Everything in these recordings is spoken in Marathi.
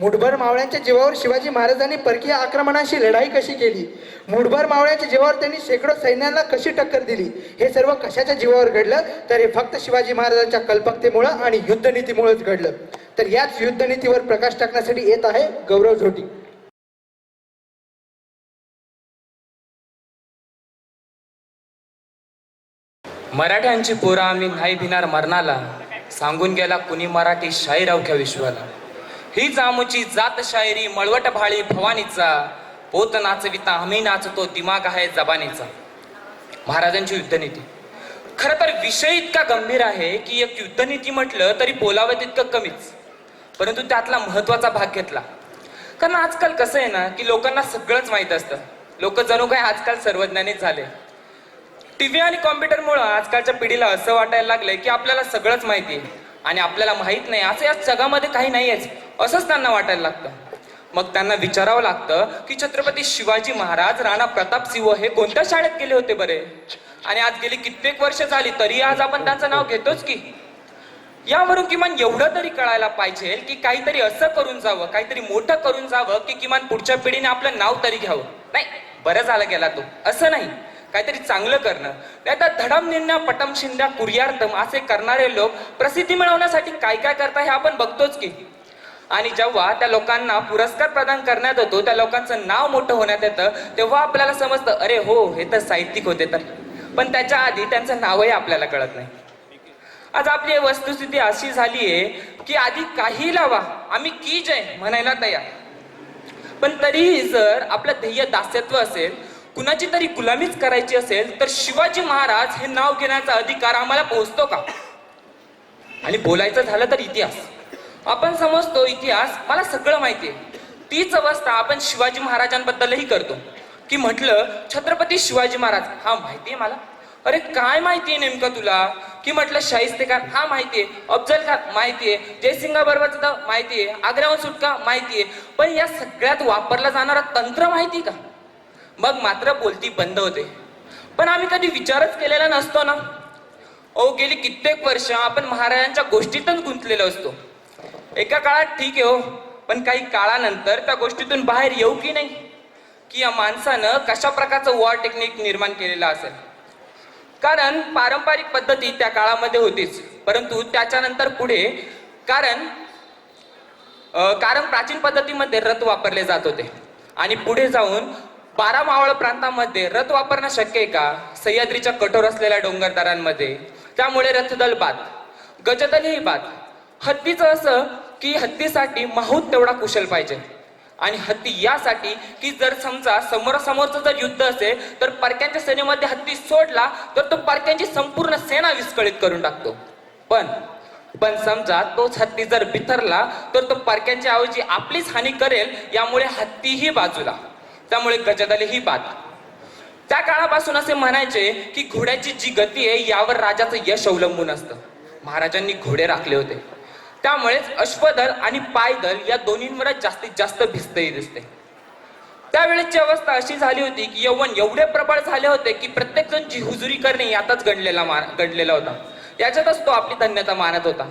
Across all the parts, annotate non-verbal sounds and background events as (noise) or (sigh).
मुठभर मावळ्यांच्या जीवावर शिवाजी महाराजांनी परकीय आक्रमणाशी लढाई कशी केली? मुठभर मावळ्याच्या जीवावर त्यांनी शेकडो सैन्याला कशी टक्कर दिली? हे सर्व कशाच्या जीवावर घडलं? तर हे फक्त शिवाजी महाराजांच्या कल्पकतेमुळं आणि युद्धनीतीमुळेच घडलं. तर याच युद्धनीतीवर प्रकाश टाकण्यासाठी येत आहे गौरव झोटी. मराठ्यांची पोरं आम्ही नाही भिनार मरणाला. सांगून गेला कुणी मराठी शाहीर अवघ्या विश्वाला. हीच आमची जात शायरी मळवट भाळी भवानीचा. पोत नाचविता आम्ही नाचतो दिमाग आहे जबानीचा. महाराजांची युद्धनीती. खरं तर विषय इतका गंभीर आहे की एक युद्धनीती म्हटलं तरी बोलावं तितकं कमीच. परंतु त्यातला महत्त्वाचा भाग घेतला. कारण आजकाल कसं आहे ना की लोकांना सगळंच माहीत असतं. लोक जणू काय आजकाल सर्वज्ञानीच झाले. टी व्ही आणि कॉम्प्युटरमुळं आजकालच्या पिढीला असं वाटायला लागलंय की आपल्याला सगळंच माहिती आहे. आणि आपल्याला माहीत नाही असं या जगामध्ये काही नाही आहे असंच त्यांना वाटायला लागतं. मग त्यांना विचारावं लागतं की छत्रपती शिवाजी महाराज राणा प्रताप सिंह हे कोणत्या शाळेत गेले होते बरे? आणि आज गेली कित्येक वर्ष झाली तरी आज आपण त्यांचं नाव घेतोच की? यावरून किमान एवढं तरी कळायला पाहिजे की काहीतरी असं करून जावं काहीतरी मोठं करून जावं की किमान पुढच्या पिढीने आपलं नाव तरी घ्यावं. नाही बरं झालं गेला तो. असं नाही. काहीतरी चांगलं करणं. नाही तर धडम निन्या पटम शिंद्या कुर्यार्थम असे करणारे लोक प्रसिद्धी मिळवण्यासाठी काय काय करता हे आपण बघतोच की. आणि जेव्हा त्या लोकांना पुरस्कार प्रदान करण्यात येतो त्या लोकांचं नाव मोठं होण्यात येतं तेव्हा आपल्याला समजतं अरे हो हे तर साहित्यिक होते तर. पण त्याच्या आधी त्यांचं नावही आपल्याला कळत नाही. आज आपली वस्तुस्थिती अशी झाली आहे की आधी काही लावा आम्ही की जय म्हणायला तयार. पण तरीही जर आपलं ध्येय दास्यत्व असेल कुणाची तरी गुलामीच करायची असेल तर शिवाजी महाराज हे नाव घेण्याचा अधिकार आम्हाला पोहोचतो का? आणि बोलायचं झालं तर इतिहास. आपण समजतो इतिहास मला सगळं माहिती आहे. तीच अवस्था आपण शिवाजी महाराजांबद्दलही करतो. की म्हटलं छत्रपती शिवाजी महाराज हा माहिती आहे मला? अरे काय माहिती आहे नेमकं तुला? की म्हटलं शाहिस्ते खान हा माहिती आहे. अफजल खान माहिती आहे. जयसिंगा माहिती आहे. आग्र्यावर सुटका माहिती आहे. पण या सगळ्यात वापरला जाणारा तंत्र माहिती का? मग मात्र बोलती बंद होते. पण आम्ही कधी विचारच केलेला नसतो ना. ओ गेली कित्येक वर्ष आपण महाराजांच्या गोष्टीतच गुंतलेलो असतो. एका काळात ठीक आहे हो पण काही काळानंतर त्या गोष्टीतून बाहेर येऊ की नाही? की या माणसानं कशा प्रकारचं वॉर टेक्निक निर्माण केलेलं असेल? कारण पारंपरिक पद्धती त्या काळामध्ये होतीच परंतु त्याच्यानंतर पुढे कारण कारण प्राचीन पद्धतीमध्ये रथ वापरले जात होते. आणि पुढे जाऊन बारा मावळ प्रांतामध्ये रथ वापरणं शक्य आहे का? सह्याद्रीच्या कठोर असलेल्या डोंगरदारांमध्ये त्यामुळे रथदल बाद गजदलही बाद. हत्तीचं असं की हत्तीसाठी माहूत तेवढा कुशल पाहिजे. आणि हत्ती यासाठी की जर समजा समोरासमोरचं जर युद्ध असेल तर परक्यांच्या सेनेमध्ये हत्ती सोडला तर तो परक्यांची संपूर्ण सेना विस्कळीत करून टाकतो. पण पण समजा तोच हत्ती जर बिथरला तर तो परक्यांच्या ऐवजी आपलीच हानी करेल यामुळे हत्तीही बाजूला. त्यामुळे गजदलही बाद. त्या काळापासून असे म्हणायचे की घोड्याची जी गती आहे यावर राजाचं यश अवलंबून असतं. महाराजांनी घोडे राखले होते. त्यामुळेच अश्वदल आणि पायदल या दोन्हींवरच जास्तीत जास्त भिस्तही दिसते. त्यावेळेची अवस्था अशी झाली होती की यवन एवढे प्रबळ झाले होते की प्रत्येक जण जी हुजुरी करणे यातच गणलेला मान गणलेला होता. याच्यातच तो आपली धन्यता मानत होता.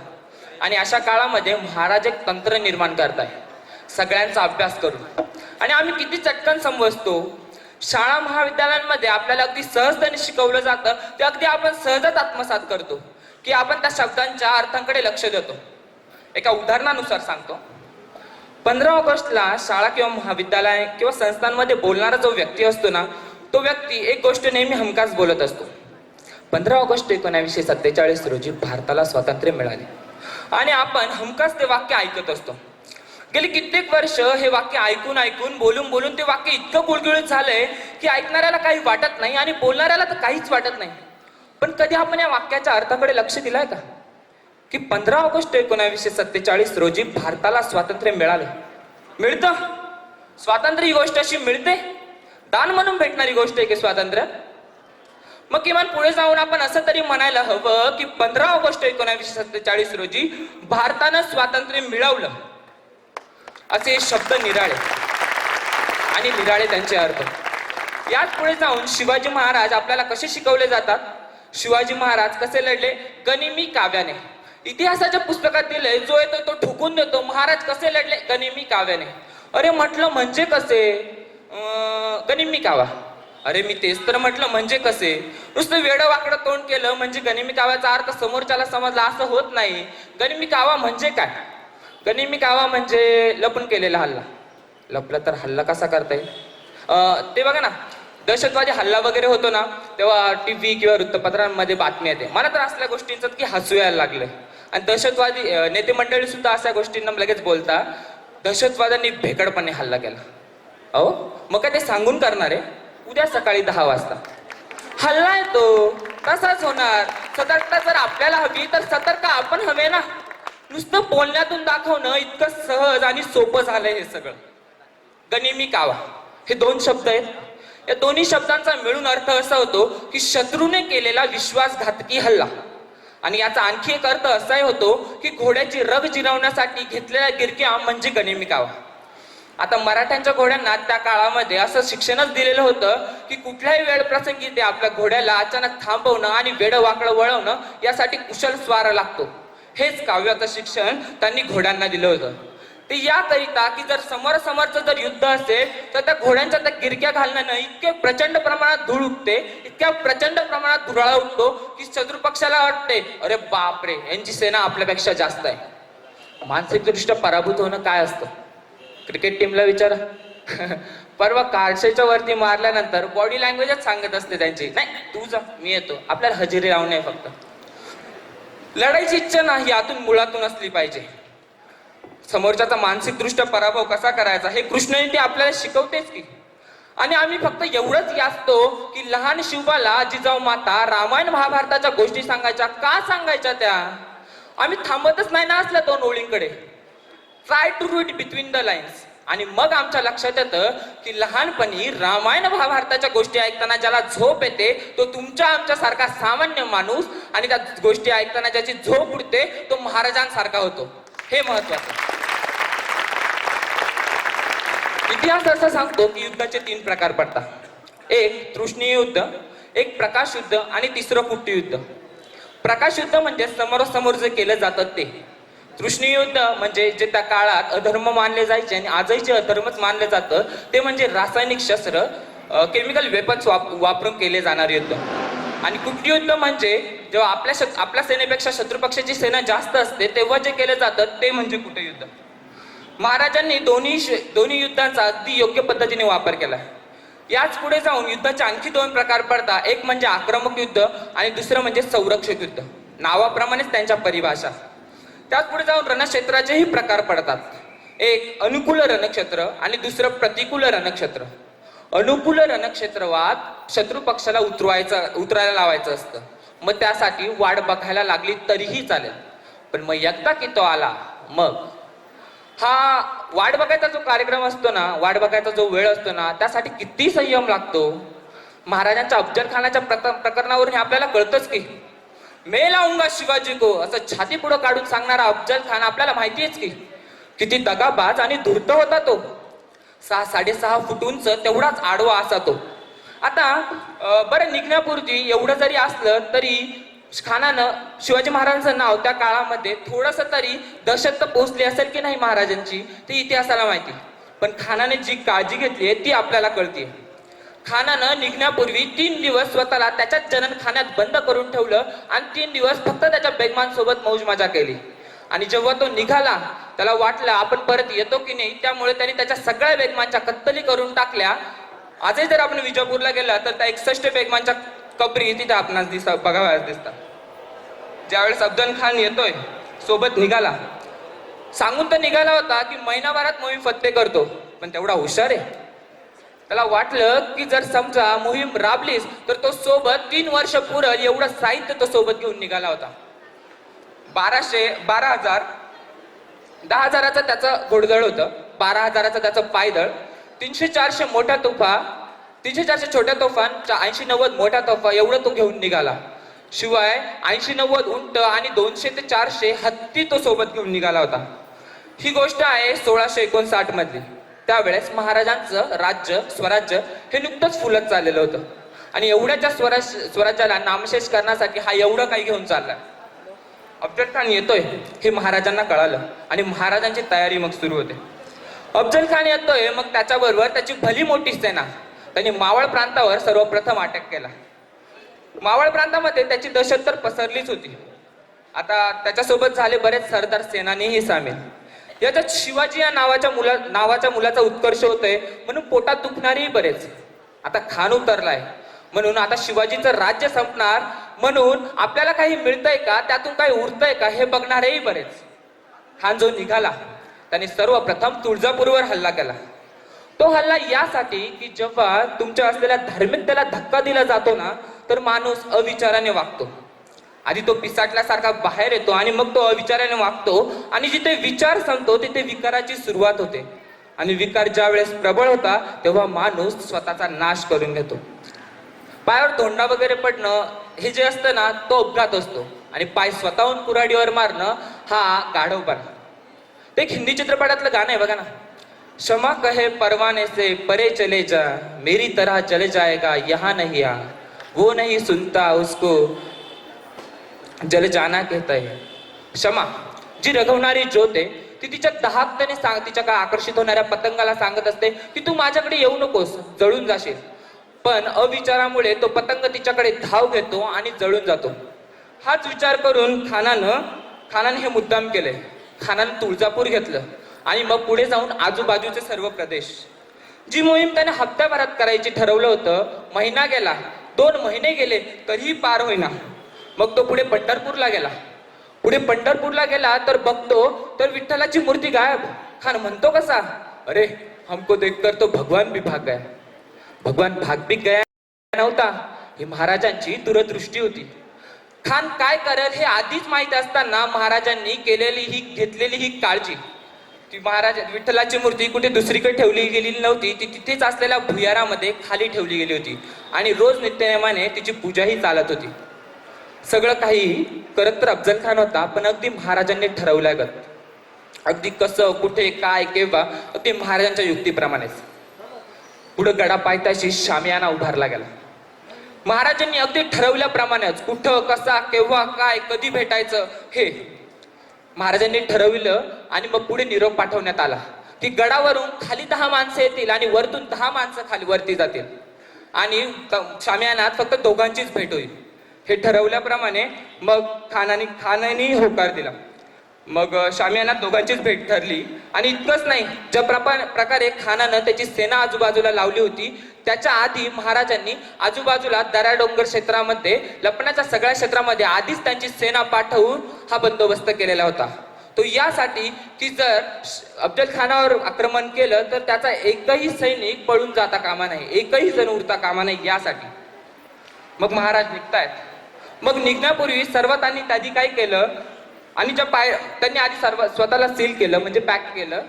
आणि अशा काळामध्ये महाराज एक तंत्र निर्माण करताय. सगळ्यांचा अभ्यास करून. आणि आम्ही किती चटकन समजतो. शाळा महाविद्यालयांमध्ये आपल्याला अगदी सहजतेने शिकवलं जातं. ते अगदी आपण सहजच आत्मसात करतो. की आपण त्या शब्दांच्या अर्थांकडे लक्ष देतो. एका उदाहरणानुसार सांगतो. पंधरा ऑगस्टला शाळा किंवा महाविद्यालय किंवा संस्थांमध्ये बोलणारा जो व्यक्ती असतो ना तो व्यक्ती एक गोष्ट नेहमी हमखास बोलत असतो. पंधरा ऑगस्ट एकोणावीसशे सत्तेचाळीस रोजी भारताला स्वातंत्र्य मिळाले. आणि आपण हमखास ते वाक्य ऐकत असतो. गेली कित्येक वर्ष हे वाक्य ऐकून ऐकून बोलून बोलून ते वाक्य इतकं गुळगुळीत झालंय की ऐकणाऱ्याला काही वाटत नाही आणि बोलणाऱ्याला तर काहीच वाटत नाही. पण कधी आपण या वाक्याच्या अर्थाकडे लक्ष दिलंय का? की पंधरा ऑगस्ट एकोणावीसशे सत्तेचाळीस रोजी भारताला स्वातंत्र्य मिळाले. मिळतं? स्वातंत्र्य ही गोष्ट अशी मिळते? दान म्हणून भेटणारी गोष्ट आहे की स्वातंत्र्य? मग किमान पुढे जाऊन आपण असं तरी म्हणायला हवं की पंधरा ऑगस्ट एकोणावीसशे सत्तेचाळीस रोजी भारतानं स्वातंत्र्य मिळवलं. असे शब्द निराळे. आणि निराळे त्यांचे अर्थ. याच पुढे जाऊन शिवाजी महाराज आपल्याला कसे शिकवले जातात? शिवाजी महाराज कसे लढले? गनिमी काव्याने. इतिहासाच्या पुस्तकात दिलंय जो येतो तो ठुकून देतो. महाराज कसे लढले? गनिमी काव्याने. अरे म्हटलं म्हणजे कसे? गनिमी कावा. अरे मी तेच तर म्हटलं म्हणजे कसे? नुसतं वेडं वाकडं तोंड केलं म्हणजे गनिमी काव्याचा अर्थ समोरच्याला समजला असं होत नाही. गनिमी कावा म्हणजे काय? गनिमी कावा म्हणजे लपून केलेला हल्ला. लपला तर हल्ला कसा करता येईल ते बघा ना दहशतवादी हल्ला वगैरे होतो ना तेव्हा टी व्ही किंवा वृत्तपत्रांमध्ये बातमी येते. मला तर असल्या गोष्टींचं की हसू यायला लागलं आणि दहशतवादी नेते मंडळी सुद्धा अशा गोष्टींना लगेच बोलता दहशतवाद्यांनी भेकडपणे हल्ला केला. अहो मग काय ते सांगून करणार आहे? उद्या सकाळी दहा वाजता. हल्ला येतो तसाच होणार. सतर्कता जर आपल्याला हवी तर सतर्क आपण हवे ना. नुसतं बोलण्यातून दाखवणं इतकं सहज आणि सोपं झालंय हे सगळं. गनिमी कावा. हे दोन शब्द आहेत. या दोन्ही शब्दांचा मिळून अर्थ असा होतो की शत्रूने केलेला विश्वासघातकी हल्ला. आणि याचा आणखी एक अर्थ असाही होतो की घोड्याची रग जिरवण्यासाठी घेतलेल्या गिरक्या म्हणजे गनिमी कावा आता मराठ्यांच्या घोड्यांना त्या काळामध्ये असं शिक्षणच दिलेलं होतं की कुठल्याही वेळ प्रसंगी ते आपल्या घोड्याला अचानक थांबवणं आणि वेड वाकडं वळवणं यासाठी कुशल स्वार लागतो. हेच काव्याचं शिक्षण त्यांनी घोड्यांना दिलं होतं. ते याकरिता की जर समोरासमोरचं जर युद्ध असेल तर त्या घोड्यांच्या त्या गिरक्या घालण्यानं इतके प्रचंड प्रमाणात धूळ उठते इतक्या प्रचंड प्रमाणात धुराळा उठतो की शत्रू पक्षाला वाटते अरे बापरे यांची सेना आपल्यापेक्षा जास्त आहे. मानसिकदृष्ट्या पराभूत होणं काय असतं? क्रिकेट टीमला विचारा. (laughs) परवा कारशेच्या वरती मारल्यानंतर बॉडी लँग्वेजच सांगत असते त्यांची नाही तू जा मी येतो. आपल्याला हजेरी लावणे आहे फक्त. लढायची इच्छा नाही यातून मुळातून असली पाहिजे. समोरच्याचा मानसिकदृष्ट्या पराभव कसा करायचा? हे कृष्णने ते आपल्याला शिकवतेच की. आणि आम्ही फक्त एवढंच याचतो की लहान शिवबाला जिजाऊ माता रामायण महाभारताच्या गोष्टी सांगायच्या. का सांगायच्या त्या? आम्ही थांबतच नाही ना असल्या दोन ओळींकडे. Try to read between the lines आणि मग आमच्या लक्षात येतं की लहानपणी रामायण महाभारताच्या गोष्टी ऐकताना ज्याला झोप येते तो तुमच्या आमच्यासारखा सामान्य माणूस आणि त्या गोष्टी ऐकताना ज्याची झोप उडते तो महाराजांसारखा होतो. हे महत्वाचं. इतिहास असा सांगतो की युद्धाचे तीन प्रकार पडतात. एक तृष्णीय युद्ध एक प्रकाश युद्ध आणि तिसरं कुट्टी युद्ध. प्रकाश युद्ध म्हणजे समोरासमोर जे केलं जातं ते. तृष्णीय युद्ध म्हणजे जे त्या काळात अधर्म मानले जायचे आणि आजही जे अधर्मच मानलं जातं ते म्हणजे रासायनिक शस्त्र केमिकल वेपन्स वाप वापरून केले जाणारे युद्ध. आणि कुट्टी युद्ध म्हणजे जेव्हा आपल्या आपल्या सेनेपेक्षा शत्रुपक्षाची सेना जास्त असते तेव्हा जे केलं जातं ते म्हणजे कुठे युद्ध. महाराजांनी दोन्ही दोन्ही युद्धांचा अगदी योग्य पद्धतीने वापर केला. याच पुढे जाऊन युद्धाचे आणखी दोन प्रकार पडतात एक म्हणजे आक्रमक युद्ध आणि दुसरं म्हणजे संरक्षित युद्ध. नावाप्रमाणेच त्यांच्या परिभाषा. त्याच पुढे जाऊन रणक्षेत्राचेही प्रकार पडतात. एक अनुकूल रणक्षेत्र आणि दुसरं प्रतिकूल रणक्षेत्र. अनुकूल रणक्षेत्रवाद शत्रू पक्षाला उतरवायचं उतरायला लावायचं असतं. मग त्यासाठी वाट बघायला लागली तरीही चालेल. पण मग एकदा की तो आला मग हा वाट बघायचा जो कार्यक्रम असतो ना वाट बघायचा जो वेळ असतो ना त्यासाठी किती संयम लागतो? महाराजांच्या अफजल खानाच्या प्रकरणावरून हे आपल्याला कळतच की. मे लावूंगा शिवाजी को असं छाती पुढं काढून सांगणारा अफजल खान आपल्याला माहितीच की. किती दगाबाज आणि धूर्त होता तो. सहा साडेसहा फूट उंच तेवढाच आडवा असा तो. आता बरं निघण्यापूर्वी एवढं जरी असलं तरी खानानं शिवाजी महाराजांचं नाव त्या काळामध्ये थोडंसं तरी दहशत पोहोचली असेल की नाही महाराजांची ती इतिहासाला माहिती पण खानाने जी काळजी घेतली आहे ती आपल्याला कळते खानानं निघण्यापूर्वी तीन दिवस स्वतःला त्याच्याच जननखान्यात बंद करून ठेवलं आणि तीन दिवस फक्त त्याच्या बेगमांसोबत मौज मजा केली. आणि जेव्हा तो निघाला त्याला वाटलं आपण परत येतो की नाही त्यामुळे त्यांनी त्याच्या सगळ्या बेगमांच्या कत्तली करून टाकल्या. आजही जर आपण विजापूरला गेला तर त्या एकसष्ट बेगमांच्या कबरी तिथे आपणास दिस बघावयास दिसतात. ज्यावेळेस अफजल खान येतोय सोबत निघाला. सांगून तर निघाला होता की महिनाभरात मोहीम फत्ते करतो पण तेवढा हुशार आहे. त्याला वाटलं की जर समजा मोहीम राबलीस तर तो सोबत तीन वर्ष पुरल एवढं साहित्य तो सोबत घेऊन निघाला होता. बाराशे बारा हजार. दहा हजाराचं त्याचं घोडदळ होतं बारा हजाराचं त्याचं पायदळ तीनशे चारशे मोठा तोफा तीनशे चारशे छोट्या तोफा ऐंशी नव्वद मोठ्या तोफा एवढं तो घेऊन निघाला. शिवाय ऐंशी नव्वद उंट आणि दोनशे ते चारशे हत्ती तो सोबत घेऊन निघाला होता. ही गोष्ट आहे सोळाशे एकोणसाठ मधली. त्यावेळेस महाराजांचं राज्य स्वराज्य हे नुकतंच फुलत चाललेलं होतं. आणि एवढ्याच्या स्वराज स्वराज्याला नामशेष करण्यासाठी हा एवढं काही घेऊन चालला. अफजल खान येतोय हे महाराजांना कळालं आणि महाराजांची तयारी मग सुरू होते. अफजल खान येतोय मग त्याच्याबरोबर त्याची भली मोठी सेना त्यांनी मावळ प्रांतावर सर्वप्रथम अटॅक केला. मावळ प्रांतामध्ये त्याची दहशत तर पसरलीच होती. आता त्याच्यासोबत झाले बरेच सरदार सेनानीही सामील. याच्यात शिवाजी या नावाच्या मुला नावाच्या मुलाचा उत्कर्ष होतोय म्हणून पोटात दुखणारेही बरेच. आता खान उतरलाय. म्हणून आता शिवाजीचं राज्य संपणार म्हणून आपल्याला काही मिळतंय का त्यातून काही उरतंय का हे बघणारेही बरेच. खान जो निघाला त्याने सर्वप्रथम तुळजापूरवर हल्ला केला. तो हल्ला यासाठी की जेव्हा तुमच्या असलेल्या धार्मिकतेला धक्का दिला जातो ना तर माणूस अविचाराने वागतो. आधी तो पिसाटल्यासारखा बाहेर येतो आणि मग तो अविचाराने वागतो आणि जिथे विचार संपतो तिथे विकाराची सुरुवात होते. आणि विकार ज्या वेळेस प्रबळ होता तेव्हा माणूस स्वतःचा नाश करून घेतो. पायावर धोंडा वगैरे पडणं हे जे असतं ना तो अपघात असतो. आणि पाय स्वतःहून कुऱ्हाडीवर मारणं हा गाढवपणा ते एक हिंदी चित्रपटातलं गाणं आहे बघा ना. क्षमा कहे परवाने से परे चले जा मेरी तरह चले जाएगा यहाँ नहीं आ। वो नहीं सुनता उसको जल जाना कहता है। क्षमा। जी रघवणारी ज्योत आहे ती तिच्या दहाक्ताने सांग तिच्या का आकर्षित होणाऱ्या पतंगाला सांगत असते की तू माझ्याकडे येऊ नकोस जळून जाशील. पण अविचारामुळे तो पतंग तिच्याकडे धाव घेतो आणि जळून जातो. हाच विचार करून खानानं खानाने हे मुद्दाम केलंय खानानं तुळजापूर घेतलं. आणि मग पुढे जाऊन आजूबाजूचे सर्व प्रदेश. जी मोहीम त्याने हप्त्याभरात करायची ठरवलं होतं महिना गेला. दोन महिने गेले तरीही पार होईना. मग तो पुढे पंढरपूरला गेला. पुढे पंढरपूरला गेला तर बघतो तर विठ्ठलाची मूर्ती गायब. खान म्हणतो कसा? अरे हमको देखकर तो भगवान भी भाग गया. भगवान भाग भी गया नव्हता. ही महाराजांची दूरदृष्टी होती. खान काय करेल हे आधीच माहीत असताना महाराजांनी केलेली ही घेतलेली ही काळजी. ती महाराज विठ्ठलाची मूर्ती कुठे दुसरीकडे ठेवली गेलेली नव्हती ती तिथेच असलेल्या भुयारामध्ये खाली ठेवली गेली होती. आणि रोज नित्यनेमाने तिची पूजाही चालत होती. सगळं काही करत तर अफजल खान होता पण अगदी महाराजांनी ठरवल्यागत अगदी कसं कुठे काय केव्हा अगदी महाराजांच्या युक्तीप्रमाणेच. पुढं गडा पायथ्याशी शामियाना उभारला गेला. महाराजांनी अगदी ठरवल्याप्रमाणेच कुठं कसा केव्हा काय कधी भेटायचं हे महाराजांनी ठरविलं आणि मग पुढे निरोप पाठवण्यात आला. की गडावरून खाली दहा माणसं येतील आणि वरतून दहा माणसं खाली वरती जातील. आणि शाम्यानात शामियानात फक्त दोघांचीच भेट होईल. हे ठरवल्याप्रमाणे मग खानाने खानाने होकार दिला. मग शामियानात दोघांचीच भेट ठरली. आणि इतकंच नाही ज्या प्रपा- प्रकारे खानानं त्याची सेना आजूबाजूला लावली होती त्याच्या आधी महाराजांनी आजूबाजूला दराडोंगर डोंगर क्षेत्रामध्ये लपण्याच्या सगळ्या क्षेत्रामध्ये आधीच त्यांची सेना पाठवून हा बंदोबस्त केलेला होता. तो यासाठी ती जर अफजल खानावर आक्रमण केलं तर त्याचा एकही सैनिक पळून जाता कामा नाही एकही जण उरता कामा नाही यासाठी. मग महाराज निघतायत. मग निघण्यापूर्वी सर्वात त्यांनी आधी काय केलं? आणि ज्या पाय त्यांनी आधी सर्व स्वतःला सील केलं म्हणजे पॅक केलं.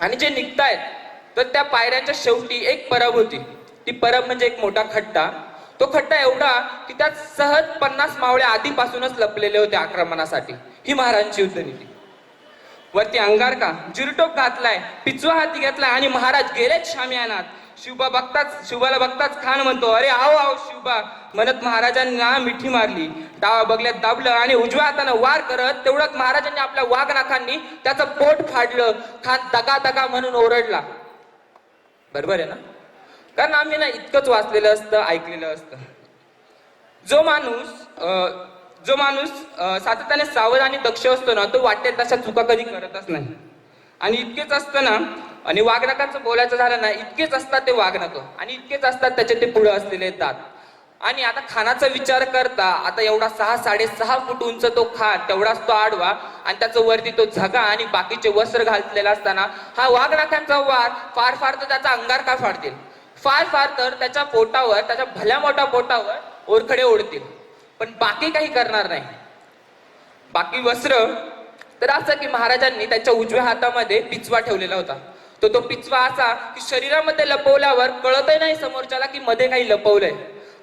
आणि जे निघतायत तर त्या पायऱ्यांच्या शेवटी एक परब होती. ती परब म्हणजे एक मोठा खड्डा. तो खड्डा एवढा की त्यात सहज पन्नास मावळे आधीपासूनच लपलेले होते आक्रमणासाठी. ही महाराजांची युद्धनीती वरती अंगारका जिरटोक जिरटोप घातलाय पिचवा हाती घेतलाय आणि महाराज गेलेच शामियानात. शिवबा बघताच शिवबाला बघताच खान म्हणतो अरे आओ आओ शिवबा. म्हणत महाराजांना मिठी मारली. डावा बगल्यात दाबलं आणि उजव्या हातानं वार करत तेवढ्यात महाराजांनी आपल्या वाघ नाखांनी त्याचं पोट फाडलं. खान दगा दगा म्हणून ओरडला. बरोबर आहे ना? कारण आम्ही ना इतकंच वाचलेलं असतं ऐकलेलं असतं. जो माणूस जो माणूस सातत्याने सावध आणि दक्ष असतो ना तो वाटेल तशा चुका कधी करतच नाही. आणि इतकेच असतं ना आणि वागणकाचं बोलायचं झालं ना इतकेच असतात ते वागणकं. आणि इतकेच असतात त्याचे ते पुढे असलेले दात. आणि आता खानाचा विचार करता आता एवढा सहा साडेसहा फूट उंच तो खान तेवढाच तो आडवा आणि त्याचं वरती तो झगा आणि बाकीचे वस्त्र घातलेला असताना हा वाघनाखांचा वार फार फार तर त्याचा अंगार का फाडतील? फार फार तर त्याच्या पोटावर त्याच्या भल्या मोठ्या पोटावर ओरखडे ओढतील. पण बाकी काही करणार नाही. बाकी वस्त्र तर असं की महाराजांनी त्यांच्या उजव्या हातामध्ये पिचवा ठेवलेला होता. तो तो पिचवा असा की शरीरामध्ये लपवल्यावर कळतही नाही समोरच्याला की मध्ये काही लपवलंय.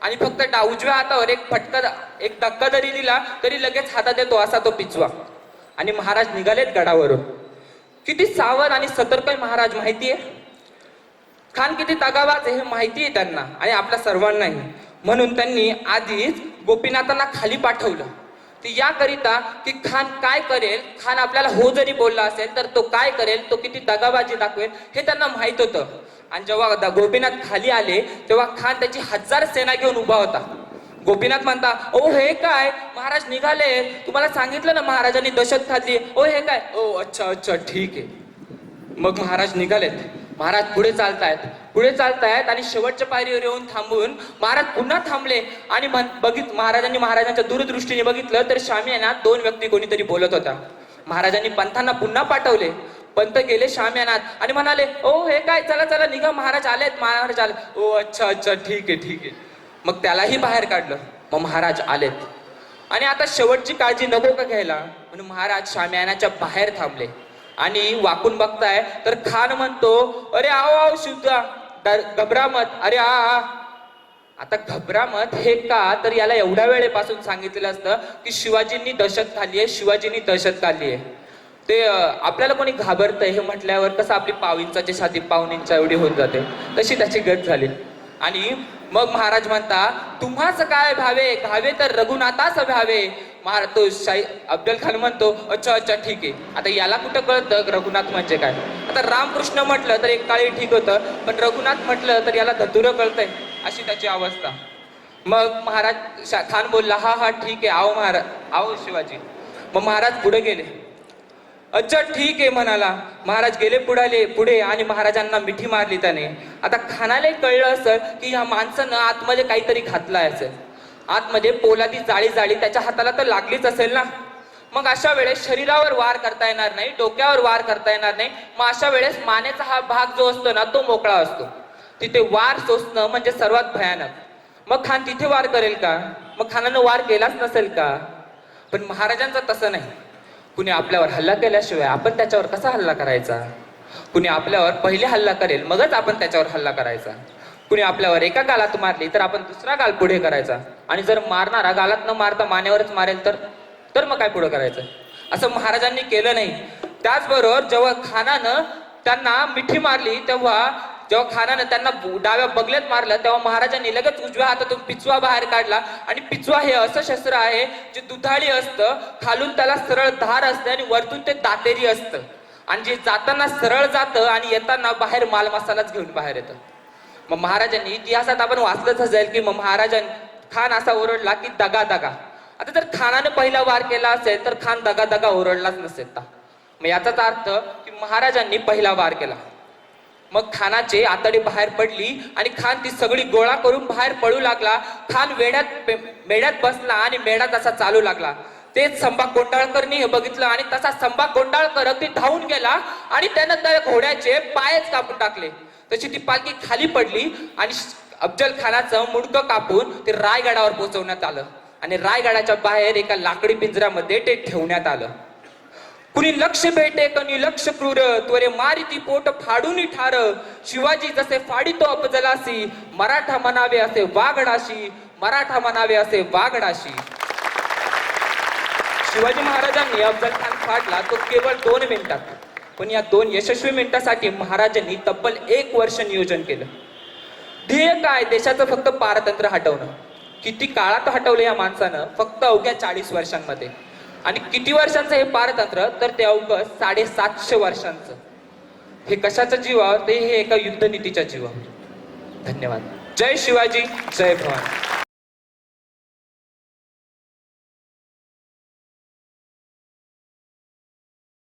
आणि फक्त डा उजव्या हातावर एक फटका एक धक्का जरी दिला तरी लगेच हातात येतो असा तो पिचवा. आणि महाराज निघालेत गडावरून. किती सावध आणि सतर्क आहे महाराज माहितीये? खान किती तगावाच आहे हे माहिती आहे त्यांना. आणि आपल्या सर्वांनाही. म्हणून त्यांनी आधीच गोपीनाथांना खाली पाठवलं. ती याकरिता की खान काय करेल खान आपल्याला हो जरी बोलला असेल तर तो काय करेल तो किती दगाबाजी दाखवेल हे त्यांना माहीत होतं. आणि जेव्हा गोपीनाथ खाली आले तेव्हा खान त्याची हजार सेना घेऊन उभा होता. गोपीनाथ म्हणता ओ हे काय? महाराज निघाले. तुम्हाला सांगितलं ना महाराजांनी दशत खाल्ली ओ हे काय? ओ अच्छा अच्छा ठीक आहे. मग महाराज निघालेत. महाराज पुढे चालतायत. पुढे चालतायत आणि शेवटच्या पायरीवर येऊन थांबून महाराज पुन्हा थांबले आणि बघित महाराजांनी महाराजांच्या दूरदृष्टीने बघितलं तर शामियानात दोन व्यक्ती कोणीतरी बोलत होता. महाराजांनी पंथांना पुन्हा पाठवले. पंत गेले शामियानात आणि म्हणाले ओ हे काय? चला चला निघा महाराज आलेत महाराज आले ओ अच्छा अच्छा ठीक आहे ठीक आहे. मग त्यालाही बाहेर काढलं. मग महाराज आलेत. आणि आता शेवटची काळजी नको का घ्यायला? म्हणून महाराज शामियानाच्या बाहेर थांबले. आणि वाकून बघताय तर खान म्हणतो अरे आओ आओ शिवजा घबरा मत अरे आ आता घबरा मत हे का? तर याला एवढ्या वेळेपासून सांगितलेलं असतं की शिवाजींनी दहशत खाली आहे शिवाजींनी दहशत खाली आहे. ते आपल्याला कोणी घाबरतंय हे म्हटल्यावर कसं आपली पावींचाची छाती पाहुणींच्या एवढी होऊन जाते तशी त्याची गत झाली. आणि मग महाराज म्हणता तुम्हाच काय भावे? घावे तर रघुनाथाच भावे. महाराज तो शाही अफजल खान म्हणतो अच्छा अच्छा ठीक आहे. आता याला कुठं कळतं? रघुनाथ म्हणजे काय? आता रामकृष्ण म्हटलं तर एक काळी ठीक होतं पण रघुनाथ म्हटलं तर याला धतुरं कळतंय अशी त्याची अवस्था. मग महाराज खान बोलला हा हा ठीक आहे. आओ महाराज आओ शिवाजी. मग महाराज पुढे गेले. अच्छा ठीक आहे म्हणाला. महाराज गेले पुढाले पुढे आणि महाराजांना मिठी मारली त्याने. आता खानाला कळलं असं की ह्या माणसानं आतमध्ये काहीतरी घातलाय असेल. आतमध्ये पोलादी जाळी जाळी त्याच्या हाताला तर लागलीच असेल ना? मग अशा वेळेस शरीरावर वार करता येणार नाही डोक्यावर वार करता येणार नाही. मग अशा वेळेस मानेचा हा भाग जो असतो ना तो मोकळा असतो. तिथे वार सोसणं म्हणजे सर्वात भयानक. मग खान तिथे वार करेल का? मग खानानं वार केलाच नसेल का? पण महाराजांचं तसं नाही. कुणी आपल्यावर हल्ला केल्याशिवाय आपण त्याच्यावर कसा हल्ला करायचा? कुणी आपल्यावर पहिले हल्ला करेल मगच आपण त्याच्यावर हल्ला करायचा. कुणी आपल्यावर एका गालात मारली तर आपण दुसरा गाल पुढे करायचा. आणि जर मारणारा गालात न मारता मानेवरच मारेल तर तर मग काय पुढे करायचं? असं महाराजांनी केलं नाही. त्याचबरोबर जेव्हा खानानं त्यांना मिठी मारली तेव्हा जेव्हा खानानं त्यांना बु- डाव्या बगल्यात मारलं तेव्हा महाराजांनी लगेच उजव्या हातातून पिचवा बाहेर काढला. आणि पिचवा हे असं शस्त्र आहे जे दुधाळी असतं खालून त्याला सरळ धार असते आणि वरतून ते दातेरी असतं. आणि जे जाताना सरळ जातं आणि येताना बाहेर माल मसालाच घेऊन बाहेर येतं. मग महाराजांनी इतिहासात आपण वाचलंच असेल की मग महाराजां खान असा ओरडला की दगा दगा. आता जर खानाने पहिला वार केला असेल तर खान दगा दगा ओरडलाच नसेल मग याचाच अर्थ की महाराजांनी पहिला वार केला. मग खानाचे आतडी बाहेर पडली आणि खान ती सगळी गोळा करून बाहेर पळू लागला. खान वेड्यात मेढ्यात बसला आणि मेढा तसा चालू लागला. तेच संभा गोंडाळकरनी हे बघितलं आणि तसा संभा गोंडाळकर अगदी धावून गेला आणि त्यानं त्या घोड्याचे पायच कापून टाकले. तशी ती पालखी खाली पडली आणि अफजल खानाचं मुडकं कापून ते रायगडावर पोहोचवण्यात आलं. आणि रायगडाच्या बाहेर एका लाकडी पिंजऱ्यामध्ये ते ठेवण्यात आलं. कुणी लक्ष भेटे कणी लक्ष क्रूर त्वरे मारिती पोट फाडून ठार. शिवाजी जसे फाडितो अपजलासी मराठा म्हणावे असे वागडाशी मराठा म्हणावे असे वागडाशी. शिवाजी महाराजांनी अफजल खान फाडला तो केवळ दोन मिनिटात. पण या दोन यशस्वी मिनिटासाठी महाराजांनी तब्बल एक वर्ष नियोजन केलं. ध्येय काय? देशाचं फक्त पारतंत्र्य हटवणं. किती काळात हटवलं या माणसानं? फक्त अवघ्या चाळीस वर्षांमध्ये. आणि किती वर्षांचं हे पारतंत्र? तर ते अवघं साडेसातशे वर्षांचं. हे कशाचं जीवावर? ते हे एका युद्धनीतीच्या जीवावर. धन्यवाद. जय शिवाजी जय भवानी.